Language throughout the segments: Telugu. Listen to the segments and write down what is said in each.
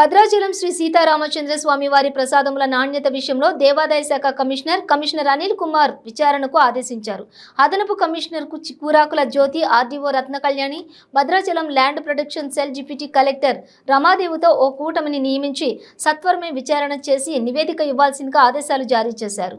భద్రాచలం శ్రీ సీతారామచంద్ర స్వామి వారి ప్రసాదముల నాణ్యత విషయంలో దేవాదాయ శాఖ కమిషనర్ కమిషనర్ అనిల్ కుమార్ విచారణకు ఆదేశించారు. అదనపు కమిషనర్కు చి- Kurakula Jyothi RDO Ratna Kalyani Bhadrachalam land protection cell deputy collector రమాదేవితో ఓ కూటమిని నియమించి సత్వరమే విచారణ చేసి నివేదిక ఇవ్వాల్సిందిగా ఆదేశాలు జారీ చేశారు.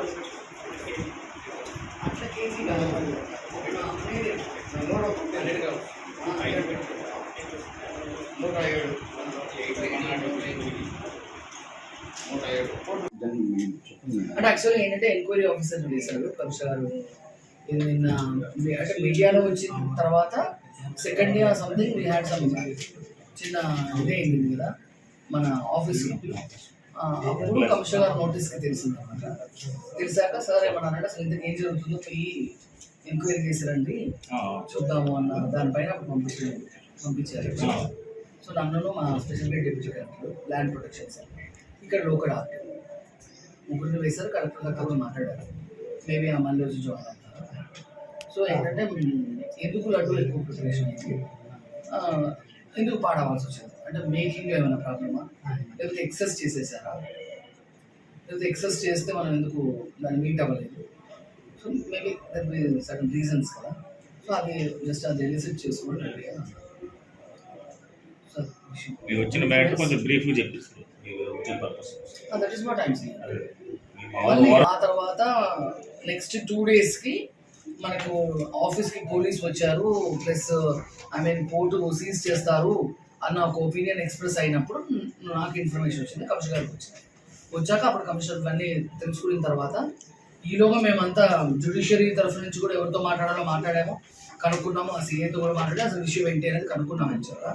అంటే యాక్చువల్గా ఏంటంటే ఎంక్వైరీ ఆఫీసర్ చేశారు కమిషనర్ గారు ఇది నిన్న అంటే మీడియాలో వచ్చిన తర్వాత second day something we had some చిన్న ఇదే అయింది కదా మన ఆఫీస్లో అప్పుడు కమిషనర్ గారు నోటీస్కి తెలిసింది అనమాట తెలిసాక సార్ ఏమన్నా అసలు ఇంతకు ఏం జరుగుతుందో పోయి ఎంక్వైరీ చేశారండి. చూద్దాము అన్న దానిపైన పంపించారు. పంపించారు. సో నన్ను మా special deputy collector land protection sir ఇక్కడ లోకల్ ఆర్టీ ముగ్గురిని వేశారు కలెక్టర్ దగ్గర మాట్లాడారు. మేబీ ఆ మళ్ళీ వచ్చి జాయిన్ అవుతారు సో ఏంటంటే ఎందుకు లడ్డు ఎక్కువ ప్రిపరేషన్ ఎందుకు పాడవలసి వచ్చింది? అంటే మేకింగ్ ఏమైనా ప్రాబ్లమా? లేకపోతే ఎక్సెస్ చేసేసారా? లేకపోతే ఎక్సెస్ చేస్తే మనం ఎందుకు దాన్ని మీట్ అవ్వలేదు? So maybe that be certain reasons కదా. సో అది జస్ట్ అది ఎలిసిట్ చేసుకోవడం మీరు వచ్చిన మ్యాటర్ కొంచెం బ్రీఫ్గా చెప్పిస్తారు వచ్చిన purpose that is what I'm seeing మీ మళ్ళీ మామూలు ఆ తర్వాత నెక్స్ట్ టూ డేస్కి మనకు ఆఫీస్కి పోలీస్ వచ్చారు. Plus I mean port seize చేస్తారు అన్న ఒక ఒపీనియన్ ఎక్స్ప్రెస్ అయినప్పుడు నాకు ఇన్ఫర్మేషన్ వచ్చింది కమిషనర్ గారికి వచ్చింది. వచ్చాక అప్పుడు కమిషనర్ ఇవన్నీ తెలుసుకున్న తర్వాత ఈలోగా మేమంతా జ్యుడిషియరీ తరఫు నుంచి కూడా ఎవరితో మాట్లాడాలో మాట్లాడాము. కనుక్కున్నాము ఆ సీఏతో కూడా మాట్లాడి అసలు విషయం ఏంటి అనేది కనుక్కున్నాం యాక్చువల్గా